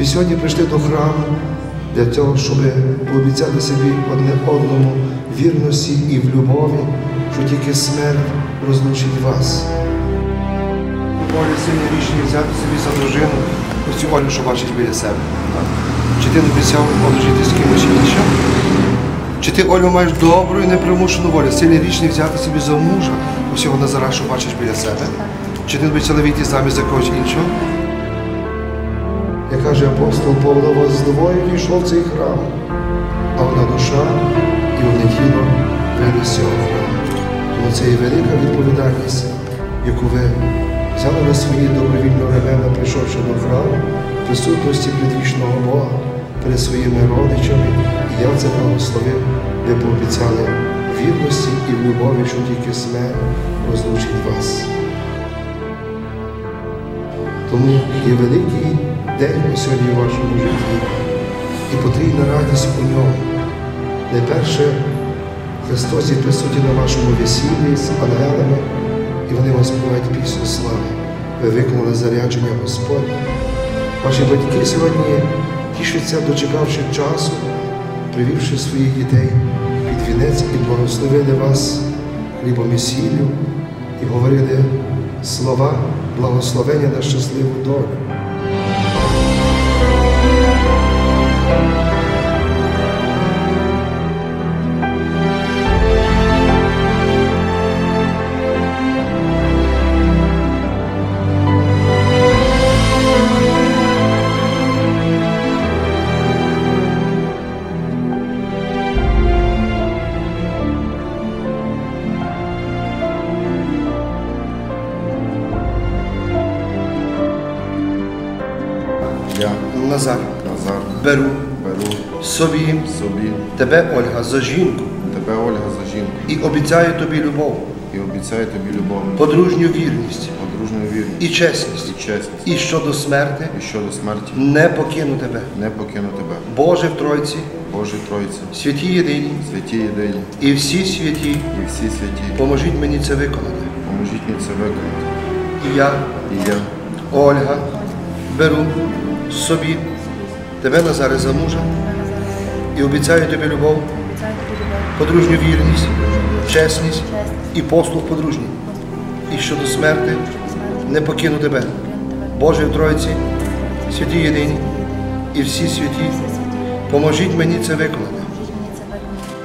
Ви сьогодні прийшли до храму для того, щоб пообіцяти собі одне одному вірності і в любові, що тільки смерть розлучить вас. Олі сильне рішення взяти собі за дружину, ось цю Олю, що бачиш біля себе. Чи ти не обіцяв одружити з кимось іншим? Чи ти, Олю, маєш добру і непримушену волю, сильне рішення взяти собі за мужа, усього Назара, що бачиш біля себе? Чи ти не обіцяла вийти замість за когось іншого? Як каже апостол Павло, вас двоє війшло в цей храм, а одна душа і одне тіло цього храму. Тому це є велика відповідальність, яку ви взяли на свої добровільно ремена, прийшовши до храму, присутності предвічного Бога перед своїми родичами. І я це благословив, ви пообіцяли вірності і в любові, що тільки смерть розлучить вас. Тому є великий день сьогодні в вашому житті і потрібна радість у ньому. Найперше, Христос є присутній на вашому весіллі з ангелами, і вони вам співають пісню слави. Ви виконали зарядження Господь. Ваші батьки сьогодні тішаться, дочекавши часу, привівши своїх дітей під вінець і благословили вас хлібом і сіллю, і говорили слова благословення на щасливу долю. Назар, Назар, беру беру собі собі тебе, Ольга, за жінку тебе, Ольга, за жінку і обіцяю тобі любов, і обіцяю тобі любов, подружню вірність подружню вірність і чесність, і чесність, і щодо смерти і щодо смерті не покину тебе. не покину тебе. Боже в Тройці, Божій Тройці, святі єдині святі єдині і всі святі, і всі святі, поможіть мені це виконати. поможіть мені це виконати. І я, І я, Ольга, беру собі тебе, Назаре, за мужа і обіцяю тобі любов, подружню вірність, чесність і послуг подружній. І щодо смерти не покину тебе. Боже в Тройці, святі єдині і всі святі, поможіть мені це виконати.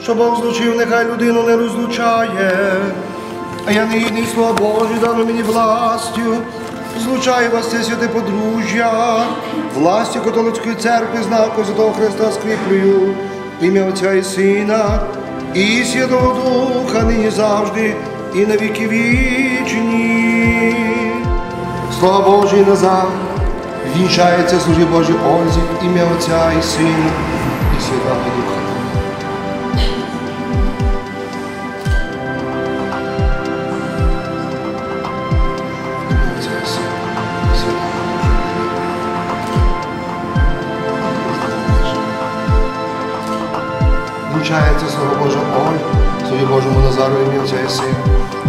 Що Бог злучив, нехай людину не розлучає, а я не гідний слова Божі, дано мені властю. Злучаю вас це святе подружжя, властю католицької церкви, знаку Святого Христа скріплюю, ім'я Отця і Сина, і Святого Духа, нині завжди, і на віки вічні. Слава Божий назад, вінчається служі Божій Ользі, ім'я Отця і Сина, і Святого Духа. Вінчається Слово Божого Оль, Славі Божому Назару, ім'я Отця і Син,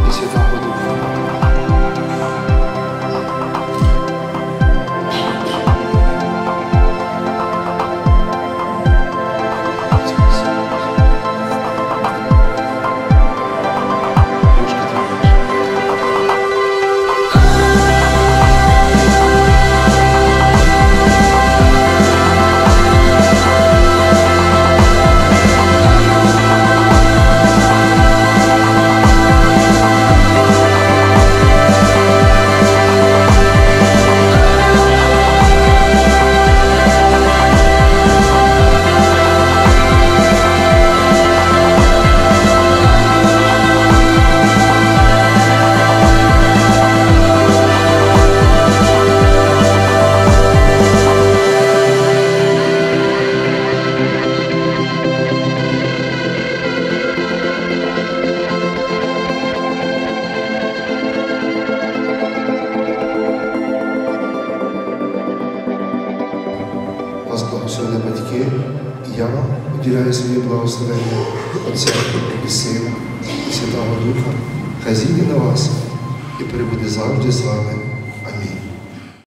і Святого Духа. Я уділяю своє благословення Отця і Сина, і Святого Духа, хай на вас і перебуде завжди з вами